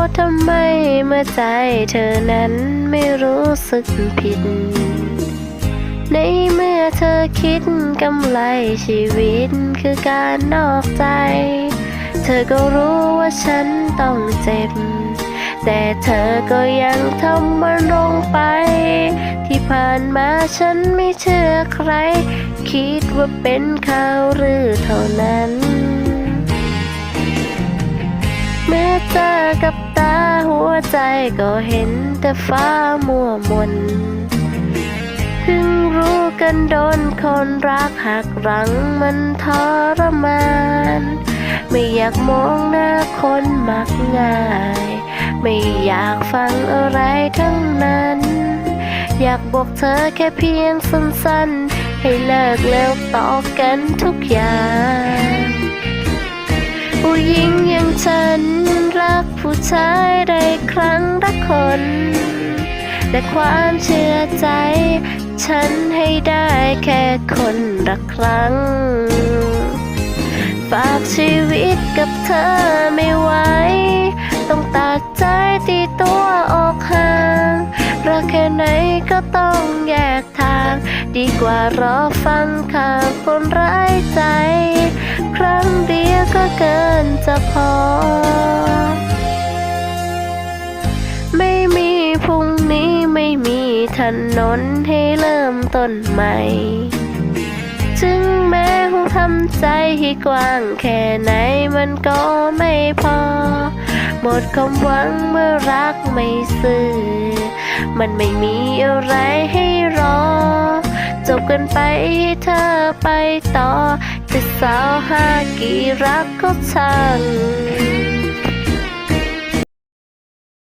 ทษทำไมเมื่อใจเธอนั้นไม่รู้สึกผิด ในเมื่อเธอคิดกำไรชีวิตคือการนอกใจ เธอก็รู้ว่าฉันต้องเจ็บ แต่เธอก็ยังทำมันลงไป ที่ผ่านมาฉันไม่เชื่อใคร คิดว่าเป็นข่าวหรือเท่านั้น เมื่อเจอกับ วใจก็เห็นแต่ฟ้ามัวมนเพิ่งรู้กันโดนคนรักหักหลังมันทรมาน ไม่อยากมองหน้าคนมักง่าย ไม่อยากฟังอะไรทั้งนั้น อยากบอกเธอแค่เพียงสั้นๆ ให้เลิกแล้วต่อกันทุกอย่าง ผู้หญิงอย่างฉัน กผู้ชายได้ครั้งละคน แต่ความเชื่อใจ ฉันให้ได้แค่คนละครั้ง ฝากชีวิตกับเธอไม่ไหว ต้องตัดใจตีตัวออกห่างรักแค่ไหนก็ต้องแยกทาง ดีกว่ารอฟังข่าวคนร้ายใจ ครั้งเดียวก็เกินจะพอ ไม่มีพรุ่งนี้ไม่มีถนนให้เริ่มต้นใหม่ ถึงแม้คงทำใจให้กว้างแค่ไหนมันก็ไม่พอ หมดความหวังเมื่อรักไม่ซื่อ มันไม่มีอะไรให้รอ จบกันไปให้เธอไปต่อจะสาวหากี่รักก็ช่าง